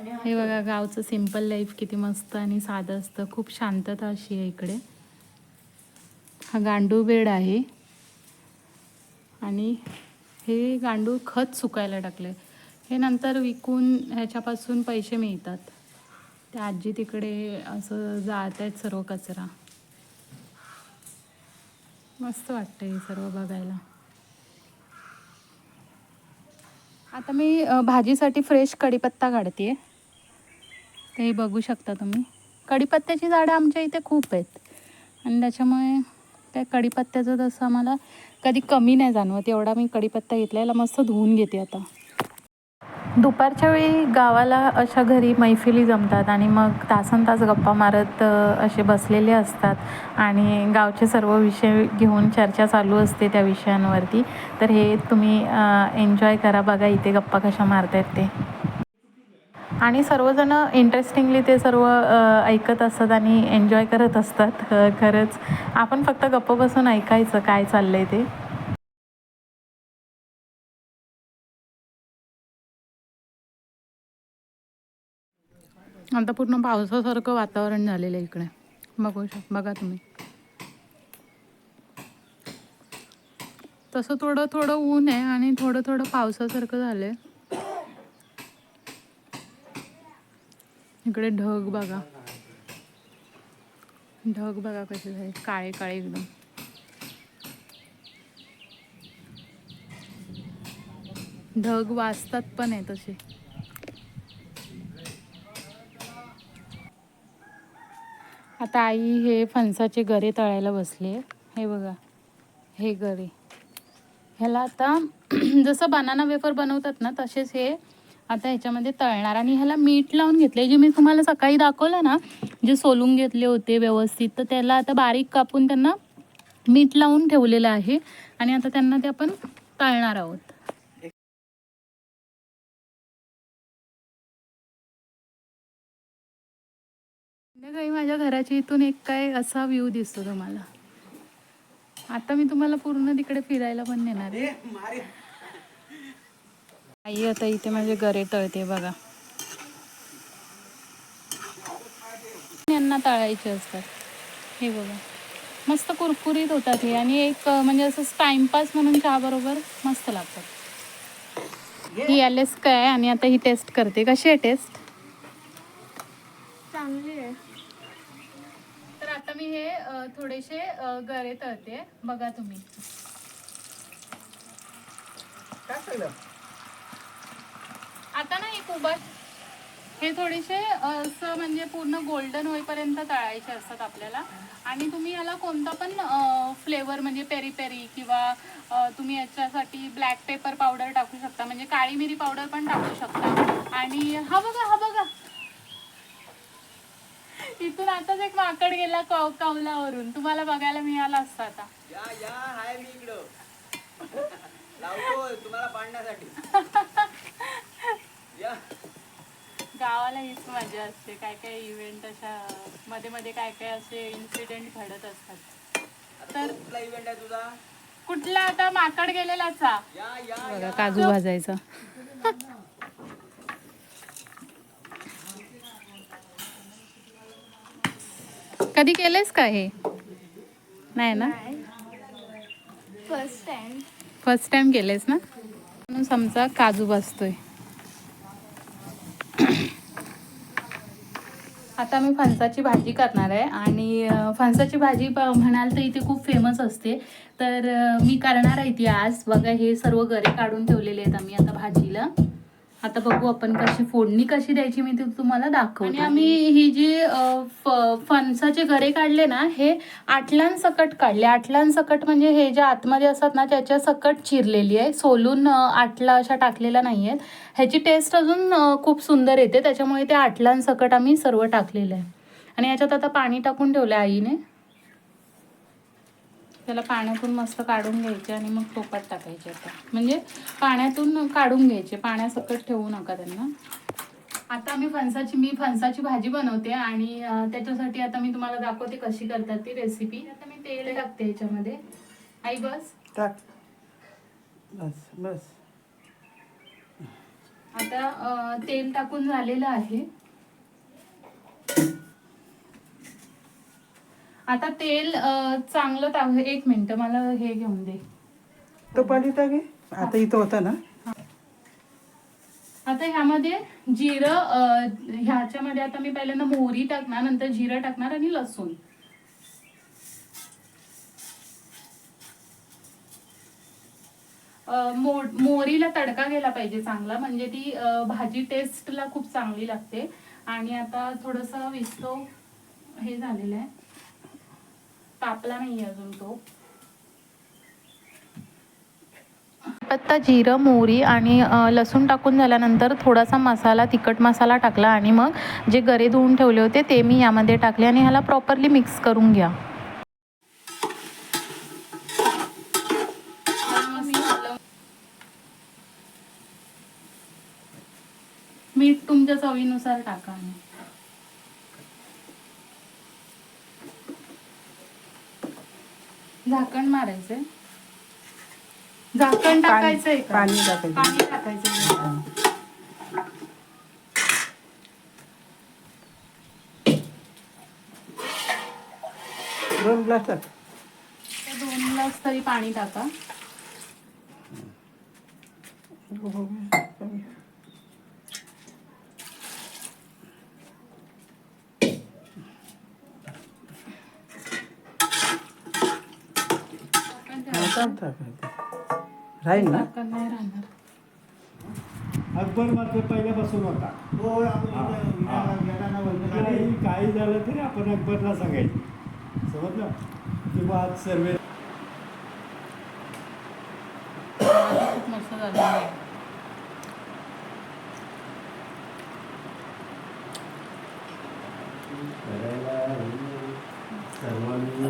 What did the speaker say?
हे बघा गावचं सिंपल लाईफ किती मस्त आणि साधं असतं. खूप शांतता अशी आहे इकडे. हा गांडूळ बेड आहे. आणि हे गांडूळ खत सुकायला टाकले हे नंतर विकून ह्याच्यापासून पैसे मिळतात. त्या आजी तिकडे असं जात आहेत सर्व कचरा. मस्त वाटतं हे सर्व बघायला. आता मी भाजीसाठी फ्रेश कढीपत्ता काढते ते बघू शकता तुम्ही. कढीपत्त्याची झाडं आमच्या इथे खूप आहेत. आणि त्याच्यामुळे त्या कढीपत्त्याचं तसं आम्हाला कधी कमी नाही जाणवत. एवढा मी कढीपत्ता घेतलायला मस्त धुवून घेते आता. दुपारच्या वेळी गावाला अशा घरी मैफिली जमतात आणि मग तासन तास गप्पा मारत असे बसलेले असतात. आणि गावचे सर्व विषय घेऊन चर्चा चालू असते त्या विषयांवरती. तर हे तुम्ही एन्जॉय करा. बघा इथे गप्पा कशा मारतायत ते. आणि सर्वजण इंटरेस्टिंगली ते सर्व ऐकत असतात आणि एन्जॉय करत असतात. खरंच. आपण फक्त गप्प बसून ऐकायचं काय चाललं आहे ते. आता पूर्ण पावसासारखं वातावरण झालेलं आहे इकडे. बघू शक बघा तुम्ही. तसं थोडं थोडं ऊन आहे आणि थोडं थोडं पावसासारखं झालं आहे इकडे ढग बघा. ढग बघा कसे झाले. काळे काळे एकदम. ढग वाजतात पण आहे तसे. आता आई हे फणसाचे गरे तळायला बसले हे बघा. हे गरे. ह्याला आता जसं बनाना वेफर बनवतात ना तसेच हे आता ह्याच्यामध्ये तळणार. आणि ह्याला मीठ लावून घेतले जे मी तुम्हाला सकाळी दाखवलं ना जे सोलून घेतले होते व्यवस्थित तर त्याला आता बारीक कापून त्यांना मीठ लावून ठेवलेलं आहे. आणि आता त्यांना ते आपण तळणार आहोत. संध्याकाळी माझ्या घराच्या इथून एक काय असा व्ह्यू दिसतो तुम्हाला. आता मी तुम्हाला पूर्ण तिकडे फिरायला पण नेणार आहे. आई आता इथे माझे गरे तळते बघा. यांना तळायचे असतात. हे बघा. मस्त कुरकुरीत होतात हे आणि एक म्हणजे असं टाइमपास म्हणून चहा बरोबर मस्त लागतात. ही एलेस काय आणि आता ही टेस्ट करते. कशी आहे टेस्ट चांगली आहे. तर आता मी हे थोडेसे गरे तळते. बघा तुम्ही. आता ना एक उभा हे थोडेसे असं म्हणजे पूर्ण गोल्डन होईपर्यंत तळायचे असतात आपल्याला. आणि तुम्ही याला कोणता पण फ्लेवर म्हणजे पेरी पेरी किंवा तुम्ही याच्यासाठी ब्लॅक पेपर पावडर टाकू शकता. म्हणजे काळी मिरी पावडर पण टाकू शकता. आणि हा बघा हा बघा. इथून आताच एक माकड गेला कौ कौलावरून. तुम्हाला बघायला मिळाला असता आता. या या. हाय मी इकडं. लावतो तुम्हाला पाडण्यासाठी. गावाला हीच मजा असते. काय काय इव्हेंट अशा मध्ये मध्ये काय काय असे इन्सिडेंट घडत असतात. तर- तो कुठला इव्हेंट आहे तुझा? कुठला आता? माकड गेलेलाचा. या या बघा काजू भाजायचा. कधी केलेस का हे? नाही ना? फर्स्ट टाइम फर्स्ट टाइम केलेस ना? म्हणून समजा काजू भाजतोय. आता मी फणसाची भाजी करणार आहे आणि फणसाची भाजी म्हणाल तर इथे खूप फेमस असते. तर मी करणार आहे ती आज. बघा हे सर्व गरे काढून ठेवलेले आहेत आम्ही आता भाजीला. आता बघू आपण कशी फोडणी कशी द्यायची मी ती तुम्हाला दाखव आणि आम्ही ही जी फणसाचे गरे काढले ना हे आटलां सकट काढले. आटलां सकट म्हणजे हे जे आतमध्ये असतात ना त्याच्या सकट चिरलेली आहे. सोलून आटला अशा टाकलेल्या नाही आहेत ह्याची टेस्ट अजून खूप सुंदर येते. त्याच्यामुळे ते आटलां सकट आम्ही सर्व टाकलेलं आहे. आणि याच्यात आता पाणी टाकून ठेवलं आईने. त्याला पाण्यातून मस्त काढून घ्यायचे आणि मग टोपात टाकायचे आता. म्हणजे पाण्यातून काढून घ्यायचे पाण्यासकट ठेवू नका त्यांना. आता मी फणसाची मी फणसाची भाजी बनवते आणि त्याच्यासाठी आता मी तुम्हाला दाखवते कशी करतात ती रेसिपी आता मी तेल टाकते याच्यामध्ये. आई बस. टाक. बस बस. आता तेल टाकून झालेलं आहे. आता तेल चांगलं टाक एक मिनिट मला हे घेऊन दे. तो पाणी टाके आता इथं होता ना? आता ह्यामध्ये जिरं ह्याच्यामध्ये आता मी पहिल्यांदा मोहरी टाकणार नंतर जिरं टाकणार आणि लसूण. मो मोहरीला तडका गेला पाहिजे चांगला म्हणजे ती भाजी टेस्टला खूप चांगली लागते. आणि आता थोडस विस्तो हे झालेलं आहे. तापला नाही अजून तो. पत्ता जिरं मोहरी आणि लसूण टाकून झाल्यानंतर थोडासा मसाला तिखट मसाला टाकला आणि मग जे गरे धुवून ठेवले होते ते मी यामध्ये टाकले आणि ह्याला प्रॉपरली मिक्स करून घ्या. मीठ तुमच्या चवीनुसार टाका झाकण मारायचंय. झाकण टाकायचंय का? पाणी टाकायचं. पाणी टाकायचं दोन ग्लासात तर दोन ग्लास तरी पाणी टाका. टाकायचं राहील ना? झाकण नाही राहणार. अकबर मात्र पहिल्यापासून होता. हो आणि काही झालं तरी आपण अकबरला सांगायचं. समजलं? किंवा आज सर्वे खूप मस्त झालं. सर्वांनी